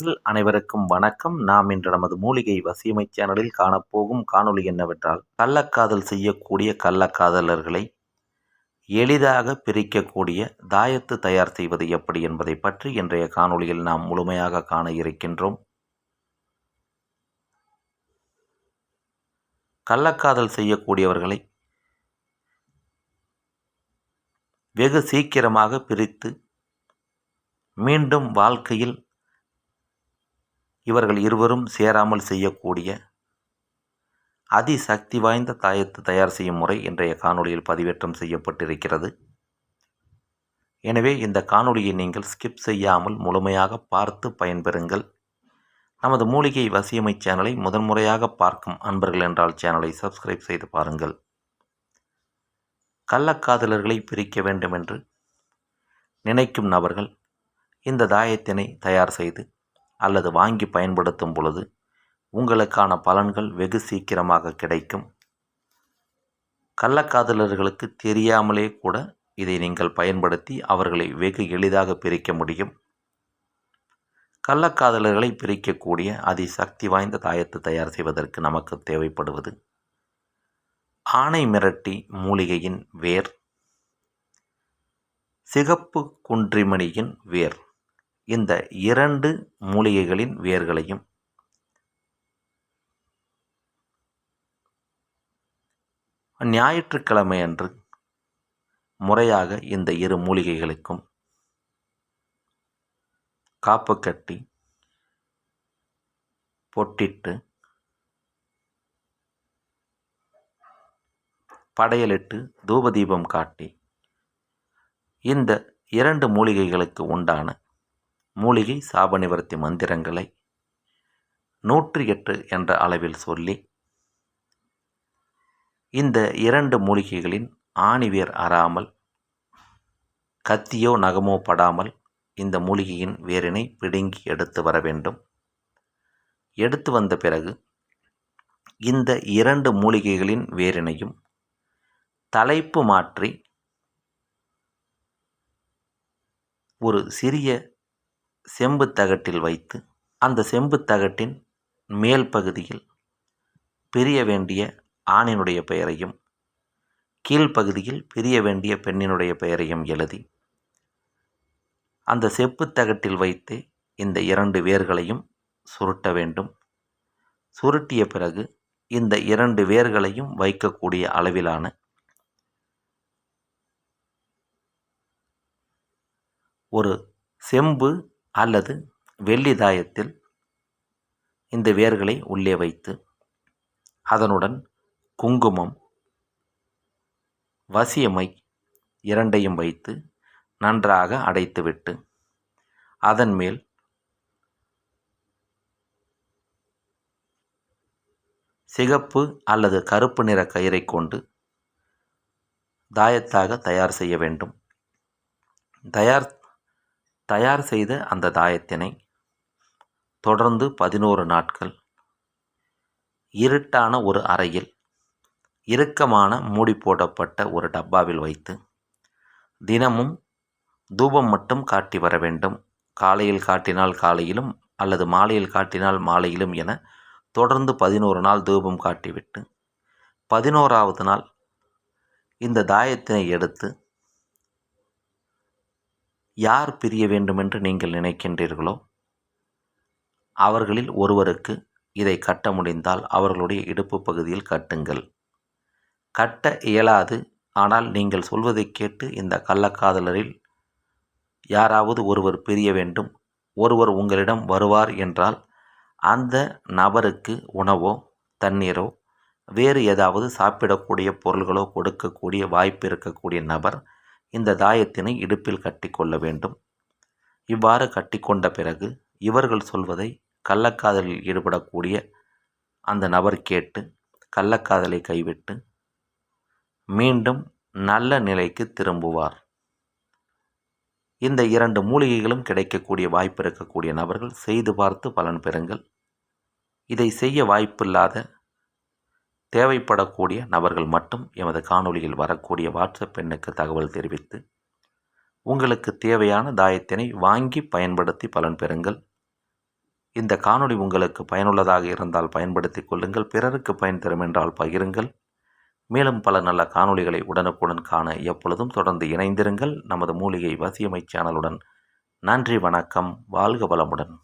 நேயர்கள் அனைவருக்கும் வணக்கம். நாம் இன்று நமது மூலிகை வசியமை சேனலில் காணப்போகும் காணொளி என்னவென்றால் கள்ளக்காதல் செய்யக்கூடிய கள்ளக்காதலர்களை எளிதாக பிரிக்கக்கூடிய தாயத்து தயார் செய்வது எப்படி என்பதை பற்றி இன்றைய காணொளியில் நாம் முழுமையாக காண இருக்கின்றோம். கள்ளக்காதல் செய்யக்கூடியவர்களை வெகு சீக்கிரமாக பிரித்து மீண்டும் வாழ்க்கையில் இவர்கள் இருவரும் சேராமல் செய்யக்கூடிய அதிசக்தி வாய்ந்த தாயத்து தயார் செய்யும் முறை இன்றைய காணொளியில் பதிவேற்றம் செய்யப்பட்டிருக்கிறது. எனவே இந்த காணொளியை நீங்கள் ஸ்கிப் செய்யாமல் முழுமையாக பார்த்து பயன்பெறுங்கள். நமது மூலிகை வசியமை சேனலை முதன்முறையாக பார்க்கும் அன்பர்கள் என்றால் சேனலை சப்ஸ்கிரைப் செய்து பாருங்கள். கள்ளக்காதலர்களை பிரிக்க வேண்டும் என்று நினைக்கும் நபர்கள் இந்த தாயத்தினை தயார் செய்து அல்லது வாங்கி பயன்படுத்தும் பொழுது உங்களுக்கான பலன்கள் வெகு சீக்கிரமாக கிடைக்கும். கள்ளக்காதலர்களுக்கு தெரியாமலே கூட இதை நீங்கள் பயன்படுத்தி அவர்களை வெகு எளிதாக பிரிக்க முடியும். கள்ளக்காதலர்களை பிரிக்கக்கூடிய அதிசக்தி வாய்ந்த தாயத்தை தயார் செய்வதற்கு நமக்கு தேவைப்படுவது ஆணை மிரட்டி மூலிகையின் வேர் சிகப்பு குன்றிமணியின் வேர். இந்த இரண்டு மூலிகைகளின் வேர்களையும் ஞாயிற்றுக்கிழமை அன்று முறையாக இந்த இரு மூலிகைகளுக்கும் காப்பு கட்டி பொட்டிட்டு படையலிட்டு தூபதீபம் காட்டி இந்த இரண்டு மூலிகைகளுக்கு உண்டான மூலிகை சாப நிவர்த்தி மந்திரங்களை நூற்றி எட்டு என்ற அளவில் சொல்லி இந்த இரண்டு மூலிகைகளின் ஆணிவேர் அறாமல் கத்தியோ நகமோ படாமல் இந்த மூலிகையின் வேரினை பிடுங்கி எடுத்து வர வேண்டும். எடுத்து வந்த பிறகு இந்த இரண்டு மூலிகைகளின் வேரினையும் தலைப்பு மாற்றி ஒரு சிறிய செம்பு தகட்டில் வைத்து அந்த செம்பு தகட்டின் மேல் பகுதியில் பிரிய வேண்டிய ஆணினுடைய பெயரையும் கீழ்ப்பகுதியில் பிரிய வேண்டிய பெண்ணினுடைய பெயரையும் எழுதி அந்த செப்பு தகட்டில் வைத்து இந்த இரண்டு வேர்களையும் சுருட்ட வேண்டும். சுருட்டிய பிறகு இந்த இரண்டு வேர்களையும் வைக்கக்கூடிய அளவிலான ஒரு செம்பு அல்லது வெள்ளி தாயத்தில் இந்த வேர்களை உள்ளே வைத்து அதனுடன் குங்குமம் வசியமை இரண்டையும் வைத்து நன்றாக அடைத்துவிட்டு அதன் மேல் சிகப்பு அல்லது கருப்பு நிற கயிறை கொண்டு தாயத்தாக தயார் செய்ய வேண்டும். தயார் தயார் செய்த அந்த தாயத்தினை தொடர்ந்து பதினோரு நாட்கள் இருட்டான ஒரு அறையில் இறுக்கமான மூடி போடப்பட்ட ஒரு டப்பாவில் வைத்து தினமும் தூபம் மட்டும் காட்டி வர வேண்டும். காலையில் காட்டினால் காலையிலும் அல்லது மாலையில் காட்டினால் மாலையிலும் என தொடர்ந்து பதினோரு நாள் தூபம் காட்டிவிட்டு பதினோராவது நாள் இந்த தாயத்தினை எடுத்து யார் பிரிய வேண்டுமென்று நீங்கள் நினைக்கின்றீர்களோ அவர்களில் ஒருவருக்கு இதை கட்ட முடிந்தால் அவர்களுடைய இடுப்பு பகுதியில் கட்டுங்கள். கட்ட இயலாது ஆனால் நீங்கள் சொல்வதை கேட்டு இந்த கள்ளக்காதலரில் யாராவது ஒருவர் பிரிய வேண்டும் ஒருவர் உங்களிடம் வருவார் என்றால் அந்த நபருக்கு உணவோ தண்ணீரோ வேறு ஏதாவது சாப்பிடக்கூடிய பொருள்களோ கொடுக்கக்கூடிய வாய்ப்பு இருக்கக்கூடிய நபர் இந்த தாயத்தினை இடுப்பில் கட்டிக்கொள்ள வேண்டும். இவ்வாறு கட்டிக்கொண்ட பிறகு இவர்கள் சொல்வதை கள்ளக்காதலில் ஈடுபடக்கூடிய அந்த நபர் கேட்டு கள்ளக்காதலை கைவிட்டு மீண்டும் நல்ல நிலைக்கு திரும்புவார். இந்த இரண்டு மூலிகைகளும் கிடைக்கக்கூடிய வாய்ப்பு இருக்கக்கூடிய நபர்கள் செய்து பார்த்து பலன் பெறுங்கள். இதை செய்ய வாய்ப்பில்லாத தேவைப்படக்கூடிய நபர்கள் மட்டும் எமது காணொளியில் வரக்கூடிய வாட்ஸ்அப் எண்ணுக்கு தகவல் தெரிவித்து உங்களுக்கு தேவையான தாயத்தினை வாங்கி பயன்படுத்தி பலன் பெறுங்கள். இந்த காணொளி உங்களுக்கு பயனுள்ளதாக இருந்தால் பயன்படுத்தி கொள்ளுங்கள். பிறருக்கு பயன் தரும் என்றால் பகிருங்கள். மேலும் பல நல்ல காணொளிகளை உடனுக்குடன் காண எப்பொழுதும் தொடர்ந்து இணைந்திருங்கள். நமது மூலிகை வசியமை சேனலுடன் நன்றி வணக்கம். வாழ்க வளமுடன்.